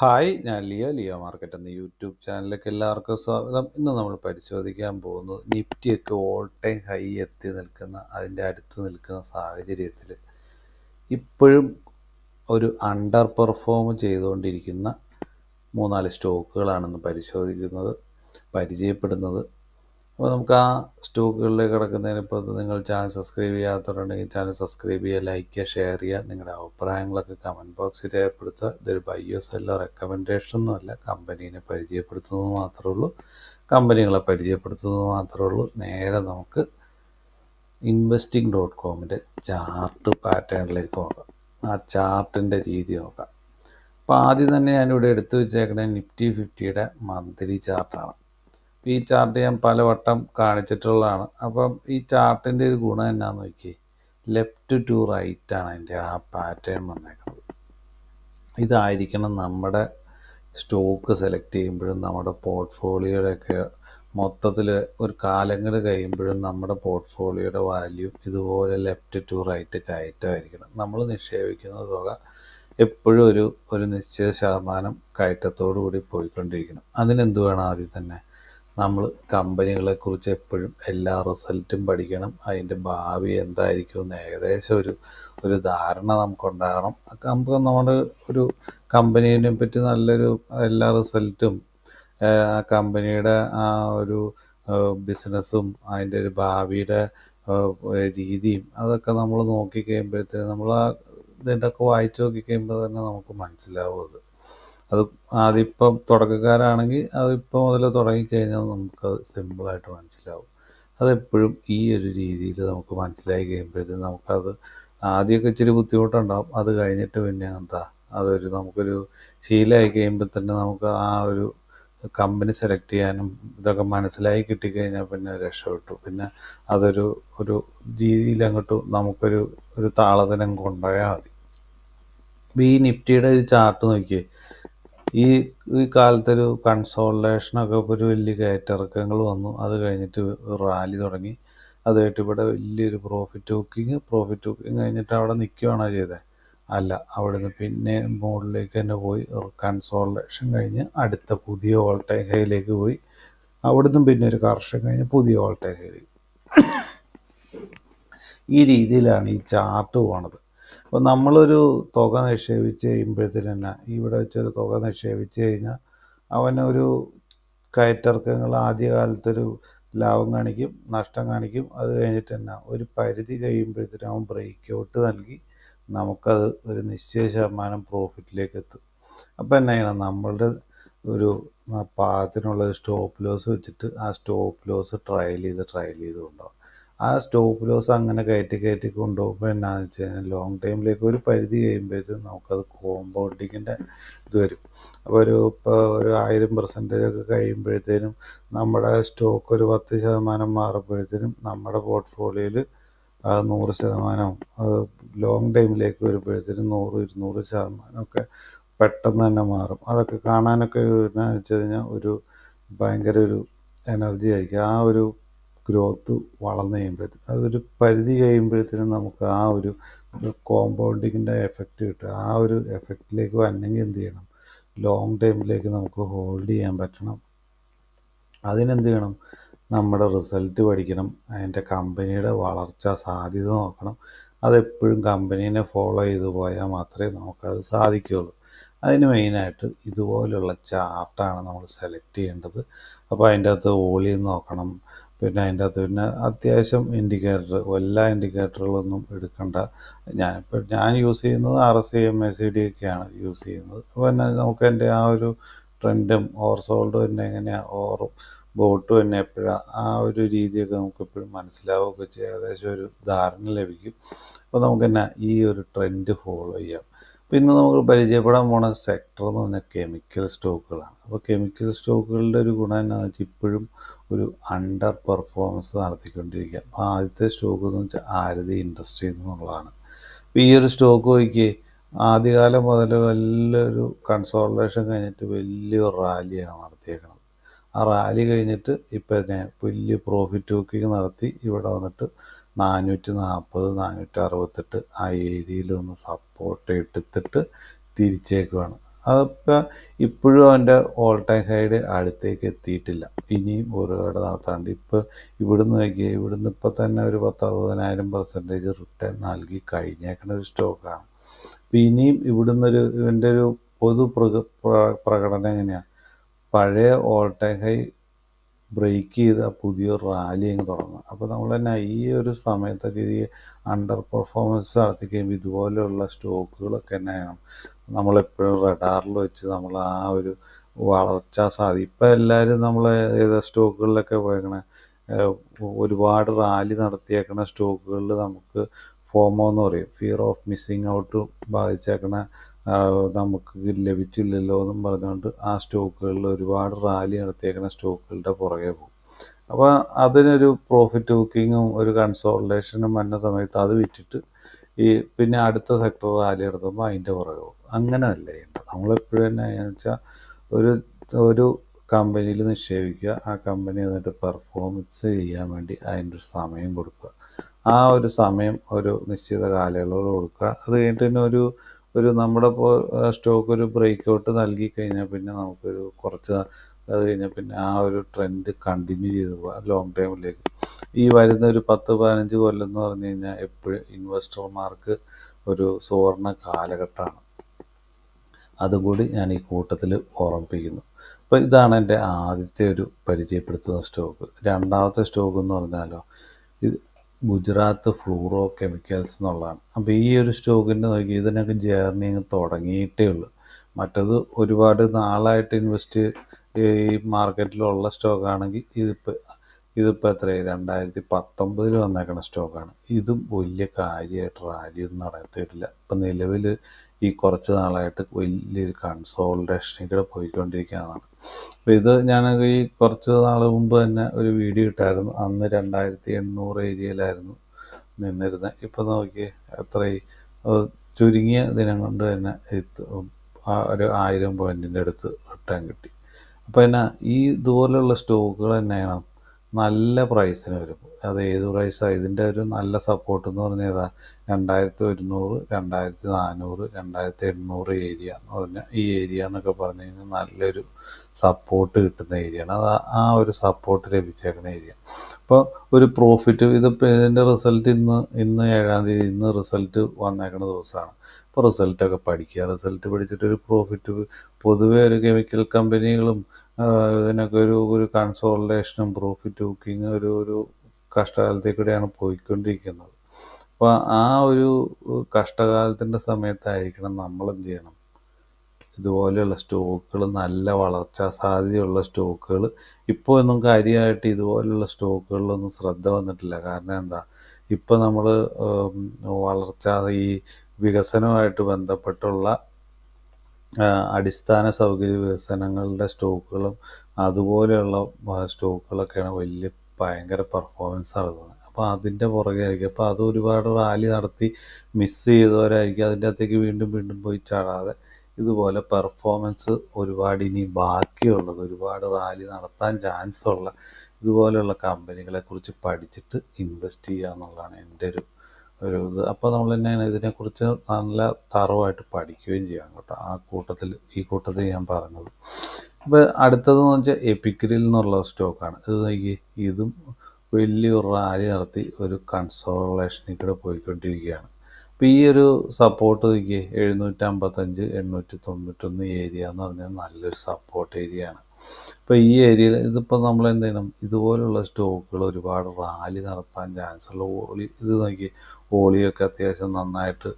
Hi ഞാൻ Liya. Liya market എന്ന YouTube ചാനലിലേക്ക് എല്ലാവർക്കും സ്വാഗതം. ഇന്ന് നമ്മൾ പരിശോധിക്കാൻ പോകുന്നത് നിഫ്റ്റിയൊക്കെ ഓൾ ടൈം ഹൈ എത്തി നിൽക്കുന്ന അതിന്റെ അടുത്ത് നിൽക്കുന്ന സാഹചര്യത്തിൽ ഇപ്പോഴും ഒരു അണ്ടർ പെർഫോം ചെയ്തുകൊണ്ടിരിക്കുന്ന മൂന്നാൽ സ്റ്റോക്കുകളാണെന്ന് പരിശോധിക്കുന്നത് പരിചയപ്പെടുന്നത്. അപ്പോൾ നമുക്ക് ആ സ്റ്റോക്കുകളിലേക്ക് കിടക്കുന്നതിന് ഇപ്പോൾ നിങ്ങൾ ചാനൽ സബ്സ്ക്രൈബ് ചെയ്യാത്തവരുണ്ടെങ്കിൽ ചാനൽ സബ്സ്ക്രൈബ് ചെയ്യുക ലൈക്ക് ചെയ്യുക ഷെയർ ചെയ്യുക. നിങ്ങളുടെ അഭിപ്രായങ്ങളൊക്കെ കമന്റ് ബോക്സിൽ രേഖപ്പെടുത്തുക. ഇതൊരു ബയ്യോ സെല്ലോ റെക്കമെൻഡേഷനൊന്നും അല്ല. കമ്പനീനെ പരിചയപ്പെടുത്തുന്നത് മാത്രമേ ഉള്ളൂ. കമ്പനികളെ പരിചയപ്പെടുത്തുന്നത് മാത്രമേ ഉള്ളൂ. നേരെ നമുക്ക് ഇൻവെസ്റ്റിംഗ് ഡോട്ട് കോമിന്റെ ചാർട്ട് പാറ്റേണിലേക്ക് നോക്കാം ആ ചാർട്ടിന്റെ രീതി നോക്കാം. അപ്പോൾ ആദ്യം തന്നെ ഞാനിവിടെ എടുത്തു വെച്ചേക്കണേ നിഫ്റ്റി ഫിഫ്റ്റിയുടെ മന്ത്ലി ചാർട്ടാണ് ഈ ചാർട്ട് ഞാൻ പലവട്ടം കാണിച്ചിട്ടുള്ളതാണ്. അപ്പം ഈ ചാർട്ടിന്റെ ഒരു ഗുണം എന്നാന്ന് നോക്കി ലെഫ്റ്റ് ടു റൈറ്റ് ആണ് അതിന്റെ ആ പാറ്റേൺ വന്നേക്കുന്നത് ഇതായിരിക്കണം നമ്മുടെ സ്റ്റോക്ക് സെലക്ട് ചെയ്യുമ്പോഴും നമ്മുടെ പോർട്ട്ഫോളിയോയുടെയൊക്കെ മൊത്തത്തിൽ ഒരു കാലങ്ങൾ കഴിയുമ്പോഴും നമ്മുടെ പോർട്ട്ഫോളിയോയുടെ വാല്യൂ ഇതുപോലെ ലെഫ്റ്റ് ടു റൈറ്റ് കയറ്റമായിരിക്കണം. നമ്മൾ നിക്ഷേപിക്കുന്ന തുക എപ്പോഴും ഒരു ഒരു നിശ്ചിത ശതമാനം കയറ്റത്തോടു കൂടി പോയിക്കൊണ്ടിരിക്കണം. അതിനെന്ത് വേണം ആദ്യം തന്നെ? നമ്മൾ കമ്പനികളെക്കുറിച്ച് എപ്പോഴും എല്ലാ റിസൾട്ടും പഠിക്കണം. അതിന്റെ ഭാവി എന്തായിരിക്കും എന്ന് ഏകദേശം ഒരു ഒരു ധാരണ നമുക്കുണ്ടാകണം. നമുക്ക് നമ്മുടെ ഒരു കമ്പനീനെ പറ്റി നല്ലൊരു എല്ലാ റിസൾട്ടും ആ കമ്പനിയുടെ ആ ഒരു ബിസിനസ്സും അതിന്റെ ഒരു ഭാവിയുടെ രീതിയും അതൊക്കെ നമ്മൾ നോക്കി നമ്മൾ ആ ഇതൊക്കെ വായിച്ചു നോക്കി കഴിയുമ്പോൾ തന്നെ നമുക്ക് മനസ്സിലാവും അത്. അത് ആദ്യം തുടക്കക്കാരാണെങ്കിൽ അതിപ്പോൾ മുതൽ തുടങ്ങിക്കഴിഞ്ഞാൽ നമുക്കത് സിമ്പിളായിട്ട് മനസ്സിലാവും. അതെപ്പോഴും ഈ ഒരു രീതിയിൽ നമുക്ക് മനസ്സിലായി കഴിയുമ്പോഴത്തേക്കും നമുക്കത് ആദ്യമൊക്കെ ഇച്ചിരി ബുദ്ധിമുട്ടുണ്ടാവും. അത് കഴിഞ്ഞിട്ട് പിന്നെ എന്താ അതൊരു നമുക്കൊരു ശീലമായി കഴിയുമ്പോൾ തന്നെ നമുക്ക് ആ ഒരു കമ്പനി സെലക്ട് ചെയ്യാനും ഇതൊക്കെ മനസ്സിലായി കിട്ടിക്കഴിഞ്ഞാൽ പിന്നെ രക്ഷപ്പെട്ടു. പിന്നെ അതൊരു ഒരു രീതിയിൽ അങ്ങോട്ട് നമുക്കൊരു ഒരു താളത്തിനം കൊണ്ടുപോയാൽ മതി. ഈ നിഫ്റ്റിയുടെ ഒരു ചാർട്ട് നോക്കിയേ ഈ ഈ കാലത്തൊരു കൺസോളേഷനൊക്കെ ഒരു വലിയ കയറ്റിറക്കങ്ങൾ വന്നു. അത് കഴിഞ്ഞിട്ട് റാലി തുടങ്ങി. അത് കഴിഞ്ഞിട്ട് ഇവിടെ വലിയൊരു പ്രോഫിറ്റ് ബുക്കിങ് പ്രോഫിറ്റ് ബുക്കിങ് കഴിഞ്ഞിട്ട് അവിടെ നിൽക്കുകയാണോ ചെയ്തത് അല്ല അവിടുന്ന് പിന്നെ മുകളിലേക്ക് തന്നെ പോയി. കൺസോളേഷൻ കഴിഞ്ഞ് അടുത്ത പുതിയ ഓൾട്ടേഹയിലേക്ക് പോയി. അവിടുന്ന് പിന്നെ ഒരു കർഷകം കഴിഞ്ഞ് പുതിയ ഓൾട്ടേഹയിലേക്ക് ഈ രീതിയിലാണ് ഈ ചാർട്ട് പോണത്. അപ്പോൾ നമ്മളൊരു തുക നിക്ഷേപിച്ച് കഴിയുമ്പോഴത്തേന് തന്നെ ഇവിടെ വെച്ചൊരു തുക നിക്ഷേപിച്ച് കഴിഞ്ഞാൽ അവനൊരു കയറ്റിറക്കങ്ങൾ ആദ്യകാലത്തൊരു ലാഭം കാണിക്കും നഷ്ടം കാണിക്കും. അത് കഴിഞ്ഞിട്ട് തന്നെ ഒരു പരിധി കഴിയുമ്പോഴത്തേനും അവൻ ബ്രേക്ക് ഔട്ട് നൽകി നമുക്കത് ഒരു നിശ്ചയ ശതമാനം പ്രോഫിറ്റിലേക്ക് എത്തും അപ്പോൾ എന്നാ നമ്മളുടെ ഒരു പാകത്തിനുള്ള സ്റ്റോപ്പ് ലോസ് വെച്ചിട്ട് ആ സ്റ്റോപ്പ് ലോസ് ട്രയൽ ചെയ്ത് ട്രയൽ ചെയ്ത് ആ സ്റ്റോപ്പ് ലോസ് അങ്ങനെ കയറ്റി കയറ്റി കൊണ്ടുപോകുമ്പോൾ എന്നാന്ന് വെച്ച് കഴിഞ്ഞാൽ ലോങ് ടൈമിലേക്ക് ഒരു പരിധി കഴിയുമ്പോഴത്തേക്കും നമുക്കത് കോമ്പൗണ്ടിങ്ങിന്റെ ഇത് വരും. അപ്പോൾ ഒരു ഇപ്പോൾ ഒരു ആയിരം പെർസെന്റേജ് ഒക്കെ കഴിയുമ്പോഴത്തേനും നമ്മുടെ സ്റ്റോക്ക് ഒരു പത്ത് ശതമാനം മാറുമ്പോഴത്തേനും നമ്മുടെ പോർട്ട്ഫോളിയോയിൽ നൂറ് ശതമാനം ലോങ് ടൈമിലേക്ക് വരുമ്പോഴത്തേനും നൂറ് ഇരുന്നൂറ് ശതമാനമൊക്കെ പെട്ടെന്ന് തന്നെ മാറും. അതൊക്കെ കാണാനൊക്കെ എന്നാന്ന് വെച്ച് കഴിഞ്ഞാൽ ഒരു ഭയങ്കര ഒരു എനർജി ആയിരിക്കും. ആ ഒരു ഗ്രോത്ത് വളർന്നു കഴിയുമ്പോഴത്തേക്കും അതൊരു പരിധി കഴിയുമ്പോഴത്തേനും നമുക്ക് ആ ഒരു കോമ്പൗണ്ടിങ്ങിന്റെ എഫക്റ്റ് കിട്ടുക. ആ ഒരു എഫക്റ്റിലേക്ക് വരണമെങ്കിൽ എന്ത് ചെയ്യണം? ലോങ് ടൈമിലേക്ക് നമുക്ക് ഹോൾഡ് ചെയ്യാൻ പറ്റണം. അതിനെന്ത് ചെയ്യണം? നമ്മുടെ റിസൾട്ട് പഠിക്കണം. അതിന്റെ കമ്പനിയുടെ വളർച്ച സാധ്യത നോക്കണം. അതെപ്പോഴും കമ്പനീനെ ഫോളോ ചെയ്ത് പോയാൽ മാത്രമേ നമുക്കത് സാധിക്കുകയുള്ളൂ. അതിന് മെയിനായിട്ട് ഇതുപോലുള്ള ചാർട്ടാണ് നമ്മൾ സെലക്ട് ചെയ്യേണ്ടത്. അപ്പോൾ അതിന്റെ അകത്ത് വോളിയം നോക്കണം. പിന്നെ അതിന്റെ അകത്ത് പിന്നെ അത്യാവശ്യം ഇൻഡിക്കേറ്റർ എല്ലാ ഇൻഡിക്കേറ്ററുകളൊന്നും എടുക്കണ്ട. ഞാനിപ്പോൾ ഞാൻ യൂസ് ചെയ്യുന്നത് R S C M A C D ഒക്കെയാണ് യൂസ് ചെയ്യുന്നത്. അപ്പോൾ പിന്നെ നമുക്ക് എന്റെ ആ ഒരു ട്രെൻഡും ഓവർ സോൾഡും തന്നെ എങ്ങനെയാണ് ഓവറും ബോട്ടും തന്നെ എപ്പോഴാണ് ആ ഒരു രീതിയൊക്കെ നമുക്ക് എപ്പോഴും മനസ്സിലാവുകയൊക്കെ ചെയ്യും. ഏകദേശം ഒരു ധാരണ ലഭിക്കും. അപ്പോൾ നമുക്ക് തന്നെ ഈ ഒരു ട്രെൻഡ് ഫോളോ ചെയ്യാം. പിന്നെ നമുക്ക് പരിചയപ്പെടാൻ പോണ സെക്ടർ എന്ന് പറഞ്ഞാൽ കെമിക്കൽ സ്റ്റോക്കുകളാണ് അപ്പോൾ കെമിക്കൽ സ്റ്റോക്കുകളുടെ ഒരു ഗുണം എന്താണെന്ന് വെച്ചാൽ ഇപ്പോഴും ഒരു അണ്ടർ പെർഫോമൻസ് നടത്തിക്കൊണ്ടിരിക്കുക. അപ്പോൾ ആദ്യത്തെ സ്റ്റോക്ക് എന്ന് വെച്ചാൽ ആരതി ഇൻഡസ്ട്രി എന്നുള്ളതാണ്. അപ്പോൾ ഈ ഒരു സ്റ്റോക്ക് നോക്കി ആദ്യകാലം മുതൽ വലിയൊരു കൺസോൾട്ടേഷൻ കഴിഞ്ഞിട്ട് വലിയൊരു റാലിയാണ് നടത്തിയേക്കുന്നത് ആ റാലി കഴിഞ്ഞിട്ട് ഇപ്പം വലിയ പ്രോഫിറ്റ് ബുക്കിംഗ് നടത്തി ഇവിടെ വന്നിട്ട് നാനൂറ്റി നാൽപ്പത് നാനൂറ്റി അറുപത്തെട്ട് ആ ഏരിയയിൽ ഒന്ന് സപ്പോർട്ട് എടുത്തിട്ട് തിരിച്ചേക്കുവാണ്. അതൊക്കെ ഇപ്പോഴും അവന്റെ ഓൾ ടൈം ഹൈഡ് അടുത്തേക്ക് എത്തിയിട്ടില്ല. ഇനിയും ഒരു കട നടത്താണ്ട് ഇപ്പോൾ ഇവിടുന്ന് നോക്കിയാൽ ഇവിടുന്ന് ഇപ്പോൾ തന്നെ ഒരു പത്ത് അറുപതിനായിരം പെർസെന്റേജ് റിട്ടേൺ നൽകി കഴിഞ്ഞേക്കുന്ന ഒരു സ്റ്റോക്കാണ് അപ്പോൾ ഇനിയും ഇവിടുന്ന് ഒരു ഇവന്റെ ഒരു പൊതു പ്രക പ്രകടനം എങ്ങനെയാണ് പഴയ ഓൾ ടൈം ഹൈ ബ്രേക്ക് ചെയ്ത് ആ പുതിയൊരു റാലി അങ്ങ് തുടങ്ങും അപ്പോൾ നമ്മൾ തന്നെ ഈ ഒരു സമയത്തൊക്കെ ഈ അണ്ടർ പെർഫോമൻസ് നടത്തി കഴിയുമ്പോൾ ഇതുപോലെയുള്ള സ്റ്റോക്കുകളൊക്കെ തന്നെയാണ് നമ്മളെപ്പോഴും റഡാറിൽ വെച്ച് നമ്മൾ ആ ഒരു വളർച്ച സാധ്യത. ഇപ്പം എല്ലാവരും നമ്മൾ ഏത് സ്റ്റോക്കുകളിലൊക്കെ പോയേക്കണേ ഒരുപാട് റാലി നടത്തിയേക്കണ സ്റ്റോക്കുകളിൽ നമുക്ക് ഫോമോ എന്ന് പറയും. ഫിയർ ഓഫ് മിസ്സിങ് ഔട്ട് ബാധിച്ചേക്കണ നമുക്ക് ലഭിച്ചില്ലല്ലോ എന്നും പറഞ്ഞുകൊണ്ട് ആ സ്റ്റോക്കുകളിൽ ഒരുപാട് റാലി നടത്തിയേക്കുന്ന സ്റ്റോക്കുകളുടെ പുറകെ പോകും. അപ്പോൾ അതിനൊരു പ്രോഫിറ്റ് ബുക്കിങ്ങും ഒരു കൺസോൾട്ടേഷനും വന്ന സമയത്ത് അത് വിറ്റിട്ട് ഈ പിന്നെ അടുത്ത സെക്ടർ റാലി നടത്തുമ്പോൾ അതിന്റെ പുറകെ പോകും. അങ്ങനെയല്ല ചെയ്യേണ്ടത്. നമ്മളെപ്പോഴും തന്നെ വെച്ചാൽ ഒരു ഒരു കമ്പനിയിൽ നിക്ഷേപിക്കുക ആ കമ്പനി എന്നിട്ട് പെർഫോമൻസ് ചെയ്യാൻ വേണ്ടി അതിന്റെ സമയം കൊടുക്കുക. ആ ഒരു സമയം ഒരു നിശ്ചിത കാലയളവ് കൊടുക്കുക. അത് കഴിഞ്ഞിട്ട് തന്നെ ഒരു ഒരു നമ്മുടെ ഇപ്പോൾ സ്റ്റോക്ക് ഒരു ബ്രേക്ക് ഔട്ട് നൽകി കഴിഞ്ഞാൽ പിന്നെ നമുക്കൊരു കുറച്ച് അത് കഴിഞ്ഞാൽ പിന്നെ ആ ഒരു ട്രെൻഡ് കണ്ടിന്യൂ ചെയ്ത് പോകാം ലോങ് ടൈമിലേക്ക് ഈ വരുന്ന ഒരു പത്ത് പതിനഞ്ച് കൊല്ലം എന്ന് പറഞ്ഞു കഴിഞ്ഞാൽ എപ്പോഴും ഇൻവെസ്റ്റർമാർക്ക് ഒരു സുവർണ കാലഘട്ടമാണ്. അതും കൂടി ഞാൻ ഈ കൂട്ടത്തിൽ ഓർമ്മിപ്പിക്കുന്നു. അപ്പോൾ ഇതാണ് എന്റെ ആദ്യത്തെ ഒരു പരിചയപ്പെടുത്തുന്ന സ്റ്റോക്ക് രണ്ടാമത്തെ സ്റ്റോക്ക് എന്ന് പറഞ്ഞാലോ ഇത് ഗുജറാത്ത് ഫ്ലൂറോ കെമിക്കൽസ് എന്നുള്ളതാണ്. അപ്പോൾ ഈ ഒരു സ്റ്റോക്കിന്റെ നോക്കി ഇതിനൊക്കെ ജേർണി തുടങ്ങിയിട്ടേ ഉള്ളൂ. മറ്റത് ഒരുപാട് നാളായിട്ട് ഇൻവെസ്റ്റ് ഈ മാർക്കറ്റിലുള്ള സ്റ്റോക്കാണെങ്കിൽ ഇതിപ്പോൾ ഇതിപ്പോൾ എത്രയായി? രണ്ടായിരത്തി പത്തൊമ്പതിൽ വന്നേക്കണ സ്റ്റോക്കാണ് ഇതും വലിയ കാര്യമായിട്ട് റാലിയൊന്നും നടത്തിയിട്ടില്ല. ഇപ്പം നിലവിൽ ഈ കുറച്ച് നാളായിട്ട് വലിയൊരു കൺസോൾട്ടേഷനിൽ കൂടെ പോയിക്കൊണ്ടിരിക്കുകയാണ്. അപ്പോൾ ഇത് ഞാൻ ഈ കുറച്ച് നാൾ മുമ്പ് തന്നെ ഒരു വീഡിയോ ഇട്ടായിരുന്നു. അന്ന് രണ്ടായിരത്തി എണ്ണൂറ് ഏരിയയിലായിരുന്നു നിന്നിരുന്നത് ഇപ്പോൾ നോക്കിയേ എത്രയും ചുരുങ്ങിയ ദിനം കൊണ്ട് തന്നെ ഒരു ആയിരം പോയിന്റിന്റെ അടുത്ത് റിട്ടേൺ കിട്ടി. അപ്പോൾ എന്നാ ഈ ഇതുപോലെയുള്ള സ്റ്റോക്കുകൾ തന്നെയാണ് നല്ല പ്രൈസിന് വരും. അത് ഏത് പ്രൈസാണ് ഇതിന്റെ ഒരു നല്ല സപ്പോർട്ട് എന്ന് പറഞ്ഞാൽ ഏതാ? രണ്ടായിരത്തി ഒരുന്നൂറ് രണ്ടായിരത്തി നാനൂറ് രണ്ടായിരത്തി എണ്ണൂറ് ഏരിയ എന്ന് പറഞ്ഞാൽ ഈ ഏരിയ എന്നൊക്കെ പറഞ്ഞു കഴിഞ്ഞാൽ നല്ലൊരു സപ്പോർട്ട് കിട്ടുന്ന ഏരിയയാണ് അത് ആ- ഒരു സപ്പോർട്ട് ലഭിച്ചേക്കുന്ന ഏരിയ അപ്പോൾ ഒരു പ്രോഫിറ്റ് ഇതിപ്പോൾ ഇതിന്റെ റിസൾട്ട് ഇന്ന് ഇന്ന് ഏഴാം തീയതി ഇന്ന് റിസൾട്ട് വന്നേക്കുന്ന ദിവസമാണ് അപ്പോൾ റിസൾട്ടൊക്കെ പഠിക്കുക. റിസൾട്ട് പഠിച്ചിട്ട് ഒരു പ്രോഫിറ്റ് പൊതുവേ ഒരു കെമിക്കൽ കമ്പനികളും ഇതിനൊക്കെ ഒരു ഒരു കൺസോൾട്ടേഷനും പ്രോഫിറ്റ് ബുക്കിംഗ് ഒരു ഒരു കഷ്ടകാലത്തിൽ കൂടെയാണ് പോയിക്കൊണ്ടിരിക്കുന്നത്. അപ്പോൾ ആ ഒരു കഷ്ടകാലത്തിന്റെ സമയത്തായിരിക്കണം നമ്മൾ എന്ത് ചെയ്യണം ഇതുപോലെയുള്ള സ്റ്റോക്കുകൾ നല്ല വളർച്ചാ സാധ്യതയുള്ള സ്റ്റോക്കുകൾ ഇപ്പോൾ ഒന്നും കാര്യമായിട്ട് ഇതുപോലെയുള്ള സ്റ്റോക്കുകളിലൊന്നും ശ്രദ്ധ വന്നിട്ടില്ല. കാരണം എന്താ? ഇപ്പോൾ നമ്മൾ വളർച്ച ഈ വികസനവുമായിട്ട് ബന്ധപ്പെട്ടുള്ള അടിസ്ഥാന സൗകര്യ വികസനങ്ങളുടെ സ്റ്റോക്കുകളും അതുപോലെയുള്ള സ്റ്റോക്കുകളൊക്കെയാണ് വലിയ ഭയങ്കര പെർഫോമൻസ് നടത്തുന്നത് അപ്പോൾ അതിന്റെ പുറകെ ആയിരിക്കും അപ്പോൾ അത് ഒരുപാട് റാലി നടത്തി മിസ് ചെയ്തവരായിരിക്കും. അതിന്റെ അകത്തേക്ക് വീണ്ടും വീണ്ടും പോയി ചാടാതെ ഇതുപോലെ പെർഫോമൻസ് ഒരുപാട് ഇനി ബാക്കിയുള്ളത് ഒരുപാട് റാലി നടത്താൻ ചാൻസ് ഉള്ള ഇതുപോലെയുള്ള കമ്പനികളെ കുറിച്ച് പഠിച്ചിട്ട് ഇൻവെസ്റ്റ് ചെയ്യുക എന്നുള്ളതാണ് എന്റെ ഒരു ഒരു ഇത്. അപ്പോൾ നമ്മൾ തന്നെയാണ് ഇതിനെക്കുറിച്ച് നല്ല തറവായിട്ട് പഠിക്കുകയും ചെയ്യണം കേട്ടോ. ആ കൂട്ടത്തിൽ ഈ കൂട്ടത്തിൽ ഞാൻ പറഞ്ഞത്. ഇപ്പോൾ അടുത്തതെന്ന് വെച്ചാൽ എപ്പിക്രിൽ എന്നുള്ള സ്റ്റോക്കാണ്. ഇത് നോക്കി ഇതും വലിയ റാലി നടത്തി ഒരു കൺസോളേഷനിൽ കൂടെ പോയിക്കൊണ്ടിരിക്കുകയാണ്. അപ്പോൾ ഈ ഒരു സപ്പോർട്ട് നോക്കിയേ എഴുന്നൂറ്റി അമ്പത്തഞ്ച് എണ്ണൂറ്റി തൊണ്ണൂറ്റൊന്ന് ഏരിയ എന്ന് പറഞ്ഞാൽ നല്ലൊരു സപ്പോർട്ട് ഏരിയ ആണ്. അപ്പോൾ ഈ ഏരിയയിൽ ഇതിപ്പോൾ നമ്മൾ എന്ത് ചെയ്യണം? ഇതുപോലുള്ള സ്റ്റോക്കുകൾ ഒരുപാട് റാലി നടത്താൻ ചാൻസ് ഉള്ള ഓളി ഇത് നോക്കി ഓളിയൊക്കെ അത്യാവശ്യം നന്നായിട്ട്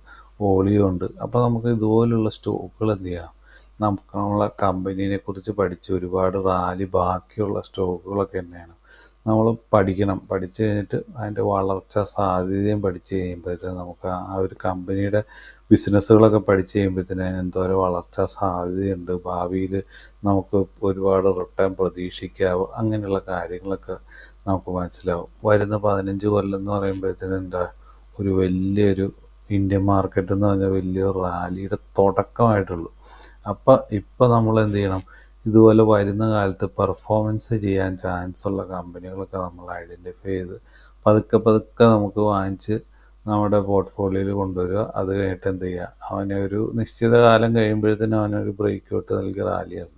ഓളിയുണ്ട്. അപ്പോൾ നമുക്ക് ഇതുപോലുള്ള സ്റ്റോക്കുകൾ എന്ത് ചെയ്യണം? നമുക്ക് നമ്മളെ കമ്പനീനെ കുറിച്ച് പഠിച്ച് ഒരുപാട് റാലി ബാക്കിയുള്ള സ്റ്റോക്കുകളൊക്കെ തന്നെയാണ്. നമ്മൾ പഠിക്കണം. പഠിച്ചു കഴിഞ്ഞിട്ട് അതിന്റെ വളർച്ച സാധ്യതയും പഠിച്ചു കഴിയുമ്പോഴത്തേന് നമുക്ക് ആ ഒരു കമ്പനിയുടെ ബിസിനസ്സുകളൊക്കെ പഠിച്ചു കഴിയുമ്പോഴത്തേന് അതിന് എന്തോരം വളർച്ച സാധ്യതയുണ്ട്. ഭാവിയിൽ നമുക്ക് ഒരുപാട് റിട്ടേൺ പ്രതീക്ഷിക്കാവും? അങ്ങനെയുള്ള കാര്യങ്ങളൊക്കെ നമുക്ക് മനസ്സിലാവും. വരുന്ന പതിനഞ്ച് കൊല്ലം എന്ന് പറയുമ്പോഴത്തേന് എന്താ ഒരു വലിയൊരു ഇന്ത്യൻ മാർക്കറ്റ് എന്ന് പറഞ്ഞാൽ വലിയൊരു റാലിയുടെ തുടക്കമായിട്ടുള്ളൂ. അപ്പം ഇപ്പം നമ്മൾ എന്ത് ചെയ്യണം ഇതുപോലെ വരുന്ന കാലത്ത് പെർഫോമൻസ് ചെയ്യാൻ ചാൻസ് ഉള്ള കമ്പനികളൊക്കെ നമ്മൾ ഐഡന്റിഫൈ ചെയ്ത് പതുക്കെ പതുക്കെ നമുക്ക് വാങ്ങിച്ച് നമ്മുടെ പോർട്ട്ഫോളിയോയിൽ കൊണ്ടുവരിക. അത് കഴിഞ്ഞിട്ട് എന്ത് ചെയ്യുക? അവനെ ഒരു നിശ്ചിത കാലം കഴിയുമ്പോഴത്തേനും അവനൊരു ബ്രേക്ക് ഔട്ട് നൽകി റാലിയാണ്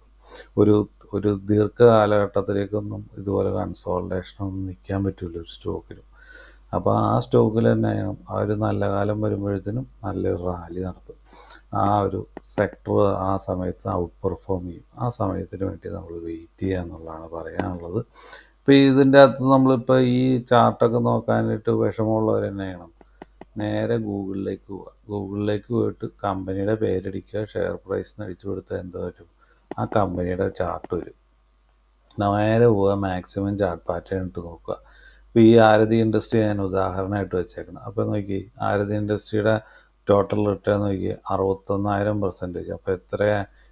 ഒരു ഒരു ദീർഘകാലഘട്ടത്തിലേക്കൊന്നും ഇതുപോലെ കൺസോൾട്ടേഷനൊന്നും നിൽക്കാൻ പറ്റില്ല ഒരു സ്റ്റോക്കിനും അപ്പോൾ ആ സ്റ്റോക്കിൽ തന്നെ അവർ നല്ല കാലം വരുമ്പോഴത്തേനും നല്ലൊരു റാലി നടത്തും. ആ ഒരു സെക്ടർ ആ സമയത്ത് ഔട്ട് പെർഫോം ചെയ്യും. ആ സമയത്തിന് വേണ്ടി നമ്മൾ വെയിറ്റ് ചെയ്യുക എന്നുള്ളതാണ് പറയാനുള്ളത്. ഇപ്പോൾ ഇതിന്റെ അകത്ത് നമ്മളിപ്പോൾ ഈ ചാർട്ടൊക്കെ നോക്കാനായിട്ട് വിഷമമുള്ളവർ തന്നെ ചെയ്യണം നേരെ ഗൂഗിളിലേക്ക് പോവുക. ഗൂഗിളിലേക്ക് പോയിട്ട് കമ്പനിയുടെ പേരടിക്കുക ഷെയർ പ്രൈസ് അടിച്ചു കൊടുത്താൽ എന്ത് പറ്റും? ആ കമ്പനിയുടെ ചാർട്ട് വരും. നേരെ പോവുക മാക്സിമം ചാർട്ട് പാറ്റേൺ ഇട്ട് നോക്കുക. ഇപ്പോൾ ഈ ആരതി ഇൻഡസ്ട്രി ഞാൻ ഉദാഹരണമായിട്ട് വെച്ചേക്കണം. അപ്പോൾ നോക്കി ആരതി ഇൻഡസ്ട്രിയുടെ ടോട്ടൽ റിട്ടേൺ നോക്കി അറുപത്തൊന്നായിരം പെർസെന്റേജ് അപ്പോൾ എത്ര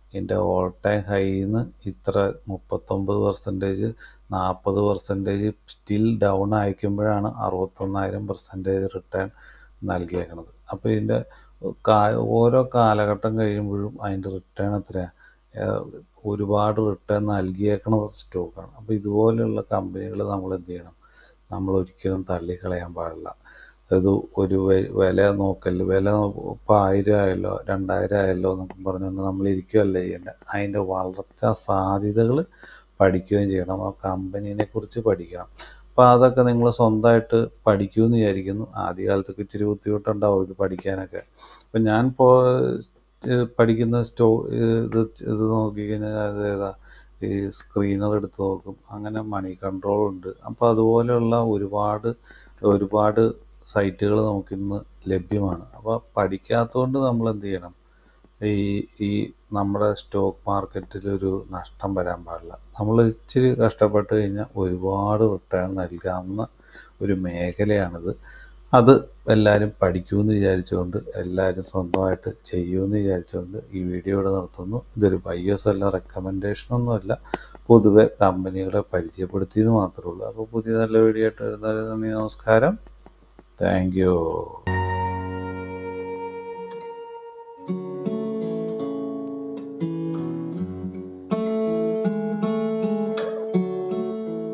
ഇതിന്റെ ഓൾ ടൈം ഹൈന്ന് ഇത്ര മുപ്പത്തൊമ്പത് പെർസെന്റേജ് നാൽപ്പത് പെർസെന്റേജ് സ്റ്റിൽ ഡൗൺ അയക്കുമ്പോഴാണ് അറുപത്തൊന്നായിരം പെർസെന്റേജ് റിട്ടേൺ നൽകിയേക്കുന്നത് അപ്പോൾ ഇതിന്റെ കാ ഓരോ കാലഘട്ടം കഴിയുമ്പോഴും അതിന്റെ റിട്ടേൺ എത്രയാണ് ഒരുപാട് റിട്ടേൺ നൽകിയേക്കുന്നത് സ്റ്റോക്കാണ് അപ്പോൾ ഇതുപോലെയുള്ള കമ്പനികൾ നമ്മൾ എന്ത് ചെയ്യണം? നമ്മൾ ഒരിക്കലും തള്ളിക്കളയാൻ പാടില്ല. അത് ഒരു വില നോക്കൽ വില ഇപ്പോൾ ആയിരം ആയല്ലോ രണ്ടായിരം ആയല്ലോ എന്നൊക്കെ പറഞ്ഞുകൊണ്ട് നമ്മൾ ഇരിക്കുകയല്ല ചെയ്യേണ്ടത് അതിന്റെ വളർച്ചാ സാധ്യതകൾ പഠിക്കുകയും ചെയ്യണം. ആ കമ്പനീനെ കുറിച്ച് പഠിക്കണം. അപ്പോൾ അതൊക്കെ നിങ്ങൾ സ്വന്തമായിട്ട് പഠിക്കുമെന്ന് വിചാരിക്കുന്നു. ആദ്യകാലത്തൊക്കെ ഇച്ചിരി ബുദ്ധിമുട്ടുണ്ടാവും ഇത് പഠിക്കാനൊക്കെ. അപ്പം ഞാൻ ഇപ്പോൾ പഠിക്കുന്ന സ്റ്റോ ഇത് ഇത് നോക്കിക്കഴിഞ്ഞാൽ അത് ഏതാ? ഈ സ്ക്രീനർ എടുത്ത് നോക്കും. അങ്ങനെ മണി കൺട്രോൾ ഉണ്ട് അപ്പോൾ അതുപോലെയുള്ള ഒരുപാട് ഒരുപാട് സൈറ്റുകൾ നമുക്കിന്ന് ലഭ്യമാണ്. അപ്പോൾ പഠിക്കാത്തതുകൊണ്ട് നമ്മൾ എന്ത് ചെയ്യണം ഈ ഈ നമ്മുടെ സ്റ്റോക്ക് മാർക്കറ്റിലൊരു നഷ്ടം വരാൻ പാടില്ല. നമ്മൾ ഇച്ചിരി കഷ്ടപ്പെട്ട് കഴിഞ്ഞാൽ ഒരുപാട് റിട്ടേൺ നൽകാവുന്ന ഒരു മേഖലയാണിത്. അത് എല്ലാവരും പഠിക്കുമെന്ന് വിചാരിച്ചുകൊണ്ട് എല്ലാവരും സ്വന്തമായിട്ട് ചെയ്യുമെന്ന് വിചാരിച്ചുകൊണ്ട് ഈ വീഡിയോ ഇവിടെ നടത്തുന്നു ഇതൊരു ബയോസ് അല്ല റെക്കമെൻഡേഷനൊന്നുമല്ല. പൊതുവെ കമ്പനികളെ പരിചയപ്പെടുത്തിയത് മാത്രമേ ഉള്ളൂ. അപ്പോൾ പുതിയ നല്ല വീഡിയോ ആയിട്ട് വരുന്നവരെ നന്ദി നമസ്കാരം. Thank you